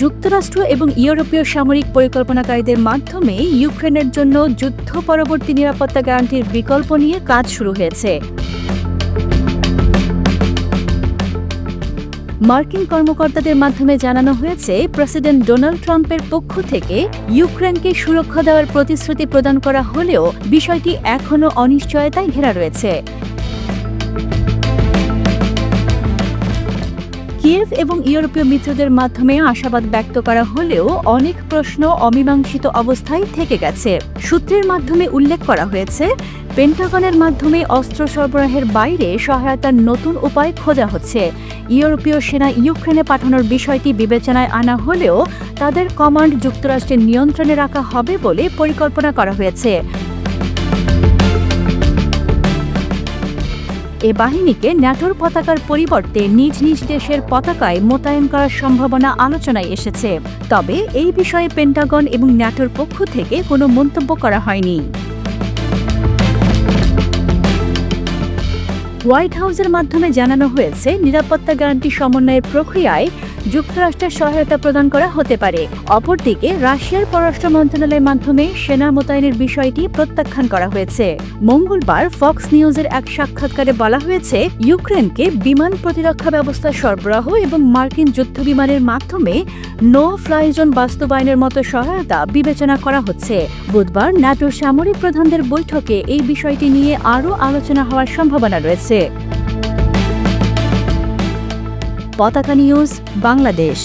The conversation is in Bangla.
যুক্তরাষ্ট্র এবং ইউরোপীয় সামরিক পরিকল্পনাকারীদের মাধ্যমে ইউক্রেনের জন্য যুদ্ধ পরবর্তী নিরাপত্তা গ্যারান্টির বিকল্প নিয়ে কাজ শুরু হয়েছে। মার্কিন কর্মকর্তাদের মাধ্যমে জানানো হয়েছে, প্রেসিডেন্ট ডোনাল্ড ট্রাম্পের পক্ষ থেকে ইউক্রেনকে সুরক্ষা দেওয়ার প্রতিশ্রুতি প্রদান করা হলেও বিষয়টি এখনও অনিশ্চয়তায় ঘেরা রয়েছে। কিয়েভ এবং ইউরোপীয় মিত্রদের মাধ্যমে আশাবাদ ব্যক্ত করা হলেও অনেক প্রশ্ন অমীমাংসিত অবস্থায় থেকে গেছে। সূত্রের মাধ্যমে উল্লেখ করা হয়েছে, পেন্টাগনের মাধ্যমে অস্ত্র সরবরাহের বাইরে সহায়তার নতুন উপায় খোঁজা হচ্ছে। ইউরোপীয় সেনা ইউক্রেনে পাঠানোর বিষয়টি বিবেচনায় আনা হলেও তাদের কমান্ড যুক্তরাষ্ট্রের নিয়ন্ত্রণে রাখা হবে বলে পরিকল্পনা করা হয়েছে। এ বাহিনীকে ন্যাটোর পতাকার পরিবর্তে নিজ নিজ দেশের পতাকায় মোতায়েন করার সম্ভাবনা আলোচনায় এসেছে। তবে এই বিষয়ে পেন্টাগন এবং ন্যাটোর পক্ষ থেকে কোনো মন্তব্য করা হয়নি। হোয়াইট হাউসের মাধ্যমে জানানো হয়েছে, নিরাপত্তা গ্যারান্টি সমন্বয়ের প্রক্রিয়ায় যুক্তরাষ্ট্রের সহায়তা প্রদান করা হতে পারে। অপরদিকে, রাশিয়ার পররাষ্ট্র মন্ত্রণালয়ের মাধ্যমে সেনা মোতায়েনের বিষয়টি প্রত্যাখ্যান করা হয়েছে। মঙ্গলবার ফক্স নিউজের এক সাক্ষাৎকারে বলা হয়েছে, ইউক্রেনকে বিমান প্রতিরক্ষা ব্যবস্থা সরবরাহ এবং মার্কিন যুদ্ধ বিমানের মাধ্যমে নো ফ্লাই জোন বাস্তবায়নের মতো সহায়তা বিবেচনা করা হচ্ছে। বুধবার ন্যাটোর সামরিক প্রধানদের বৈঠকে এই বিষয়টি নিয়ে আরও আলোচনা হওয়ার সম্ভাবনা রয়েছে। পতাকা নিউজ বাংলাদেশ।